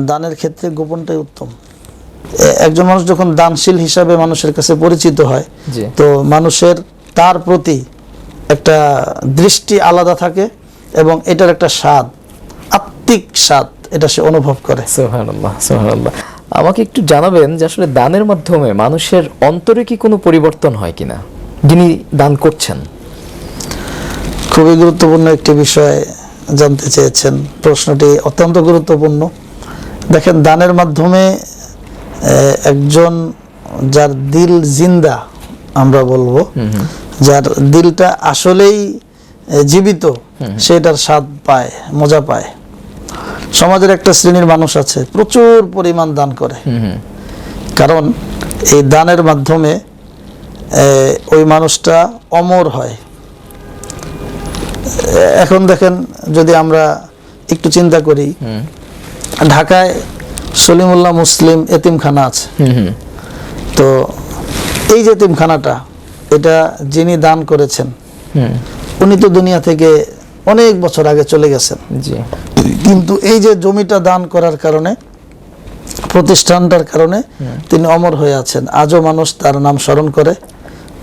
দানের ক্ষেত্রে গোপনটাই উত্তম। একজন মানুষ যখন দানশীল হিসাবে মানুষের কাছে পরিচিত হয় তো মানুষের তার প্রতি একটা দৃষ্টি আলাদা থাকে এবং এটার একটা স্বাদ আত্মিক স্বাদ এটা সে অনুভব করে। আমাকে একটু জানাবেন যে আসলে দানের মাধ্যমে মানুষের অন্তরে কি কোনো পরিবর্তন হয় কিনা? যিনি দান করছেন। খুবই গুরুত্বপূর্ণ একটি বিষয় জানতে চেয়েছেন। প্রশ্নটি অত্যন্ত গুরুত্বপূর্ণ। দেখেন দানের মাধ্যমে একজন যার দিল জিন্দা আমরা বলব যার দিলটা আসলেই জীবিত সেটার স্বাদ পায় মজা পায়। সমাজের একটা শ্রেণির মানুষ আছে প্রচুর পরিমাণ দান করে। কারণ এই দানের মাধ্যমে ওই মানুষটা অমর হয়। এখন দেখেন যদি আমরা একটু চিন্তা করি ঢাকায় সলিমুল্লাহ মুসলিম এতিমখানা আছে। তো এই যে এতিমখানাটা এটা যিনি দান করেছেন হুম। উনি তো দুনিয়া থেকে অনেক বছর আগে চলে গেছেন। জি। কিন্তু এই যে জমিটা দান করার কারণে প্রতিষ্ঠানটার কারণে তিনি অমর হয়ে আছেন। আজও মানুষ তার নাম স্মরণ করে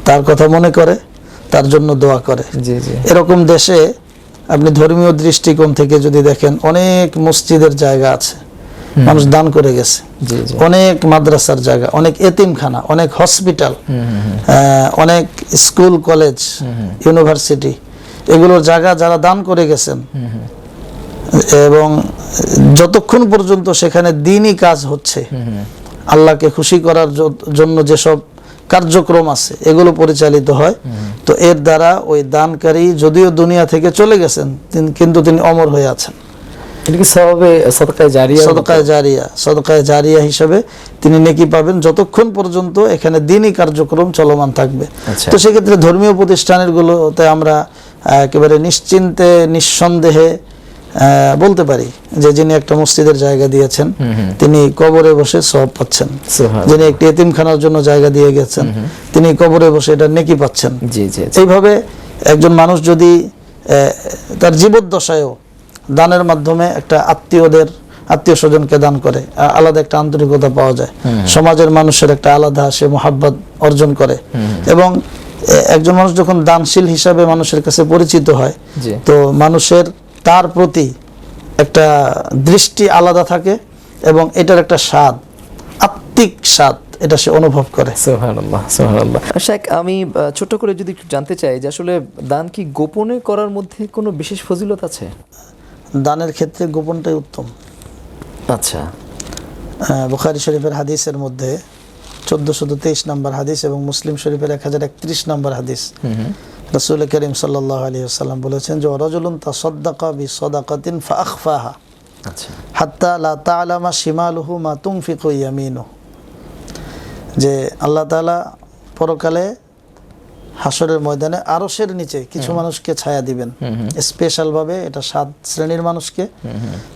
তার কথা মনে করে তার জন্য দোয়া করে। জি জি। এরকম দেশে আপনি ধর্মীয় দৃষ্টিকোণ থেকে যদি দেখেন অনেক মসজিদের জায়গা আছে। মানুষ দান করে গেছে। অনেক মাদ্রাসার জায়গা অনেক এতিমখানা অনেক হসপিটাল অনেক স্কুল কলেজ ইউনিভার্সিটি এগুলোর জায়গা যারা দান করে গেছেন এবং যতক্ষণ পর্যন্ত সেখানে দিনই কাজ হচ্ছে আল্লাহকে খুশি করার জন্য যেসব কার্যক্রম আছে এগুলো পরিচালিত হয়। তো এর দ্বারা ওই দানকারী যদিও দুনিয়া থেকে চলে গেছেন কিন্তু তিনি অমর হয়ে আছেন। জারিয়া? হিসাবে তিনি নেকি পাবেন যতক্ষণ পর্যন্ত এখানে দিনই কার্যক্রম চলমান থাকবে। আচ্ছা। তো সেক্ষেত্রে ধর্মীয় প্রতিষ্ঠানের গুলোতে আমরা একেবারে নিশ্চিন্তে নিঃসন্দেহে বলতে পারি যে যিনি একটা মসজিদের জায়গা দিয়েছেন তিনি কবরে বসে সব পাচ্ছেন। যিনি একটি এতিমখানার জন্য জায়গা দিয়ে গেছেন তিনি কবরে বসে এটা নেকি পাচ্ছেন। এইভাবে একজন মানুষ যদি তার জীবদ্দশায়ও দানের মাধ্যমে একটা আত্মীয়দের আত্মীয় স্বজনকে দান করে আলাদা একটা আন্তরিকতা পাওয়া যায়। সমাজের মানুষের একটা আলাদা সে মোহাব্বত অর্জন করে। এবং একজন মানুষ যখন দানশীল হিসাবে মানুষের কাছে পরিচিত হয় তো মানুষের তার প্রতি একটা দৃষ্টি আলাদা থাকে এবং এটার একটা স্বাদ আত্মিক স্বাদ এটা সে অনুভব করে। সুবহানাল্লাহ সুবহানাল্লাহ। শেখ আমি ছোট্ট করে যদি একটু জানতে চাই যে আসলে দান কি গোপনে করার মধ্যে কোনো বিশেষ ফজিলত আছে? দানের ক্ষেত্রে গোপনটাই উত্তম। আচ্ছা। বুখারী শরীফের হাদিসের মধ্যে চোদ্দশো তেইশ নম্বর হাদিস এবং মুসলিম শরীফের এক হাজার একত্রিশ নম্বর হাদিস। রসুল করিম সাল্লাহ আলী বলেছেন যে রজুলুন তা সদ্দাকা বি সদাকাতিন ফাহফাহা আচ্ছা। হাত্তা লা তালামা শিমালুহু মা তুমফিকু ইয়ামিনু যে আল্লাহ তাআলা পরকালে হাসরের ময়দানে আরশের নিচে কিছু মানুষকে ছায়া দিবেন। স্পেশাল ভাবে এটা সাত শ্রেণির মানুষকে।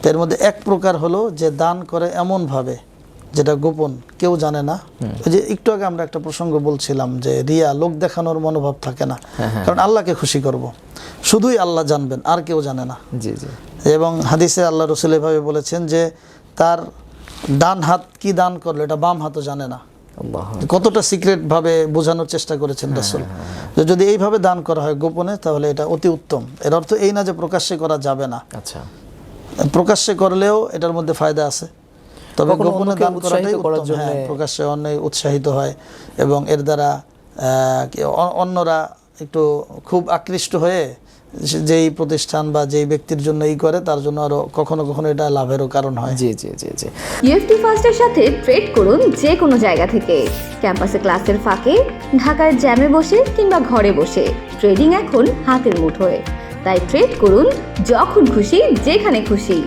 এর মধ্যে এক প্রকার হলো যে দান করে এমন ভাবে যেটা গোপন কেউ জানে না। ওই যে একটু আগে আমরা একটা প্রসঙ্গ বলছিলাম যে রিয়া লোক দেখানোর মনোভাব থাকে না। কারণ আল্লাহকে খুশি করব। শুধুই আল্লাহ জানবেন আর কেউ জানে না। জি জি। এবং হাদিসে আল্লাহ রসুল এভাবে বলেছেন যে তার ডান হাত কি দান করল এটা বাম হাতও জানে না। কতটা সিক্রেট ভাবে বোঝানোর চেষ্টা করেছেন রাসুল। যদি এইভাবে দান করা হয় গোপনে তাহলে এটা অতি উত্তম। এর অর্থ এই না যে প্রকাশ্যে করা যাবে না। আচ্ছা। প্রকাশ্যে করলেও এটার মধ্যে ফায়দা আছে। তবে গোপনে দান করাটাই করার উত্তম। হ্যাঁ প্রকাশ্যে অন্য উৎসাহিত হয় এবং এর দ্বারা আহ, অন্যরা একটু খুব আকৃষ্ট হয়ে যেই প্রতিষ্ঠান বা যেই ব্যক্তির জন্য এই করে তার জন্য আরও কখনো কখনো এটা লাভেরও কারণ হয়। জি জি জি জি। ইউএফটি ফার্স্টের সাথে ট্রেড করুন যে কোনো জায়গা থেকে। ক্যাম্পাসে ক্লাসের ফাঁকে ঢাকার জ্যামে বসে কিংবা ঘরে বসে। ট্রেডিং এখন হাতের মুঠোয়। তাই ট্রেড করুন যখন খুশি যেখানে খুশি।